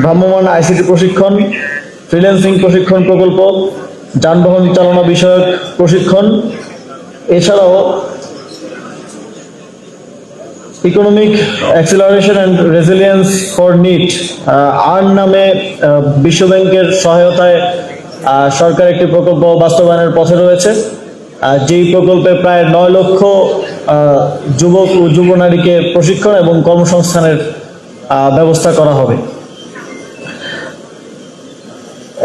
ভ্রাম্যমাণ আইসিটি প্রশিক্ষণ, ফ্রিল্যান্সিং প্রশিক্ষণ প্রকল্প, যানবাহন চালনা বিষয়ক প্রশিক্ষণ, এছাড়াও economic acceleration and resilience for NEET earn নামে বিশ্বব্যাংকের সহায়তায় সরকার একটি প্রকল্প বাস্তবায়নের পথে রয়েছে। যেই প্রকল্পে প্রায় নয় লক্ষ যুবক ও যুব নারীকে প্রশিক্ষণ এবং কর্মসংস্থানের ব্যবস্থা করা হবে।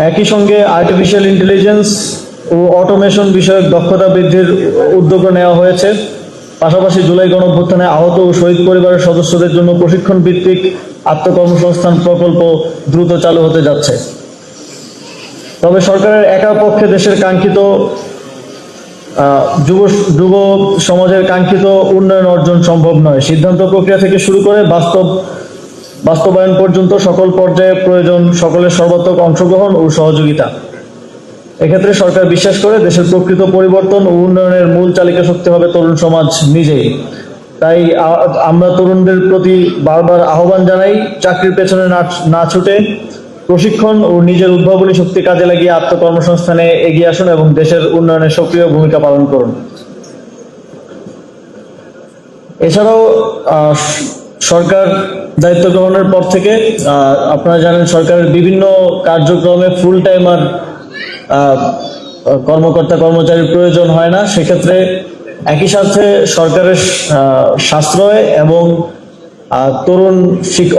একই সঙ্গে আর্টিফিশিয়াল ইন্টেলিজেন্স ও অটোমেশন বিষয়ক দক্ষতা বৃদ্ধির উদ্যোগ নেওয়া হয়েছে। পাশাপাশি জুলাই গণঅভ্যুত্থানে আহত ও শহীদ পরিবারের সদস্যদের জন্য প্রশিক্ষণ ভিত্তিক আত্মকর্মসংস্থান প্রকল্প দ্রুত চালু হতে যাচ্ছে। তবে সরকারের একার পক্ষে দেশের কাঙ্ক্ষিত যুব যুব সমাজের কাঙ্ক্ষিত উন্নয়ন অর্জন সম্ভব নয়। সিদ্ধান্ত প্রক্রিয়া থেকে শুরু করে বাস্তব বাস্তবায়ন পর্যন্ত সকল পর্যায়ে প্রয়োজন সকলের সর্বাত্মক অংশগ্রহণ ও সহযোগিতা। এক্ষেত্রে সরকার বিশ্বাস করে দেশের প্রকৃত পরিবর্তন ও উন্নয়নের মূল চালিকা শক্তি হবে তরুণ সমাজ নিজেই। তাই আমরা তরুণদের প্রতি বারবার আহ্বান জানাই, চাকরির পেছনে না ছুটে প্রশিক্ষণ ও নিজের উদ্ভাবনী শক্তি কাজে লাগিয়ে আত্মকর্মসংস্থানে এগিয়ে আসুন এবং দেশের উন্নয়নে সক্রিয় ভূমিকা পালন করুন। এছাড়াও সরকার দায়িত্ব গ্রহণের পর থেকে আপনারা জানেন সরকারের বিভিন্ন কার্যক্রমে ফুল টাইমার কর্মকর্তা কর্মচারীর প্রয়োজন হয় না। সেক্ষেত্রে একই সাথে সরকারের সাশ্রয় এবং তরুণ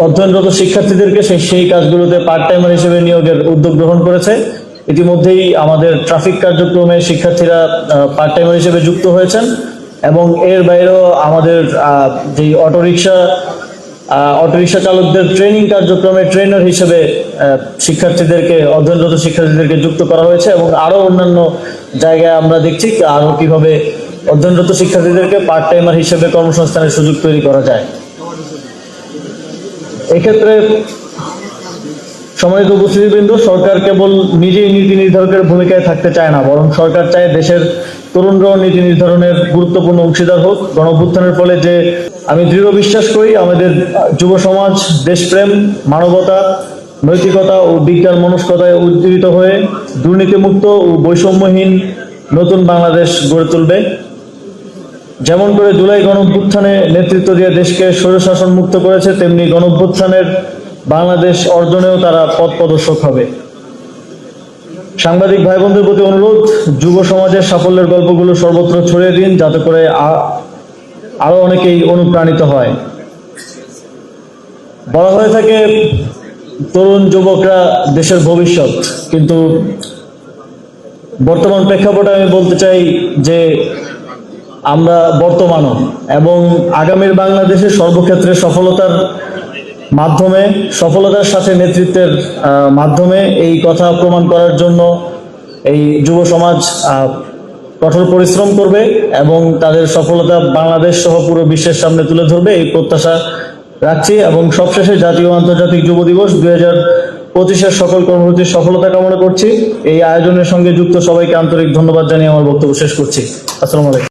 অধ্যয়নরত শিক্ষার্থীদেরকে সেই কাজগুলোতে পার্ট টাইমার হিসেবে নিয়োগের উদ্যোগ গ্রহণ করেছে। ইতিমধ্যেই আমাদের ট্রাফিক কার্যক্রমে শিক্ষার্থীরা পার্ট টাইমার হিসেবে যুক্ত হয়েছেন। এবং এর বাইরেও আমাদের যে অটোরিকশা অটোরিকশা চালকদের ট্রেনিং কার্যক্রমে ট্রেনার হিসেবে শিক্ষার্থীদেরকে, অধ্যয়নরত শিক্ষার্থীদেরকে যুক্ত করা হয়েছে এবং আরও অন্যান্য জায়গায় আমরা দেখছি আরও কীভাবে অধ্যয়নরত শিক্ষার্থীদেরকে পার্ট টাইমার হিসেবে কর্মসংস্থানের সুযোগ তৈরি করা যায়। এক্ষেত্রে সম্মানিত উপস্থিতিবৃন্দ, সরকার কেবল নিজেই নীতি নির্ধারকের ভূমিকায় থাকতে চায় না, বরং সরকার চায় দেশের তরুণরাও নীতি নির্ধারণের গুরুত্বপূর্ণ অংশীদার হোক। গণভ্যুত্থানের ফলে যে আমি দৃঢ় বিশ্বাস করি, আমাদের যুব সমাজ, দেশপ্রেম, মানবতা, নৈতিকতা ও বিজ্ঞান মনস্কতায় উজ্জীবিত হয়ে দুর্নীতিমুক্ত ও বৈষম্যহীন নতুন বাংলাদেশ গড়ে তুলবে। যেমন করে জুলাই গণঅভ্যুত্থানে নেতৃত্ব দিয়ে দেশকে স্বৈরশাসন মুক্ত করেছে, তেমনি গণঅভ্যুত্থানের বাংলাদেশ অর্জনেও তারা পথ প্রদর্শক হবে। সাংবাদিক ভাই বোনদের প্রতি অনুরোধ, যুব সমাজের সাফল্যের গল্পগুলো সর্বত্র ছড়িয়ে দিন যাতে করে আরও অনেকেই অনুপ্রাণিত হয়। বলা হয়ে থাকে, তরুণ যুবকরা দেশের ভবিষ্যৎ, কিন্তু বর্তমান প্রেক্ষাপটে আমি বলতে চাই যে আমরা বর্তমানও এবং আগামীর বাংলাদেশের সর্বক্ষেত্রে সফলতার মাধ্যমে, সফলতার সাথে নেতৃত্বের মাধ্যমে এই কথা প্রমাণ করার জন্য এই যুব সমাজ কঠোর পরিশ্রম করবে এবং তাদের সফলতা বাংলাদেশ সহ পুরো বিশ্বের সামনে তুলে ধরবে এই প্রত্যাশা রাখছি এবং সবশেষে জাতীয় আন্তর্জাতিক যুব দিবস দুই হাজার সকল কর্মসূচির সফলতা কামনা করছি। এই আয়োজনের সঙ্গে যুক্ত সবাইকে আন্তরিক ধন্যবাদ জানিয়ে আমার বক্তব্য শেষ করছি। আসসালামু আলাইকুম।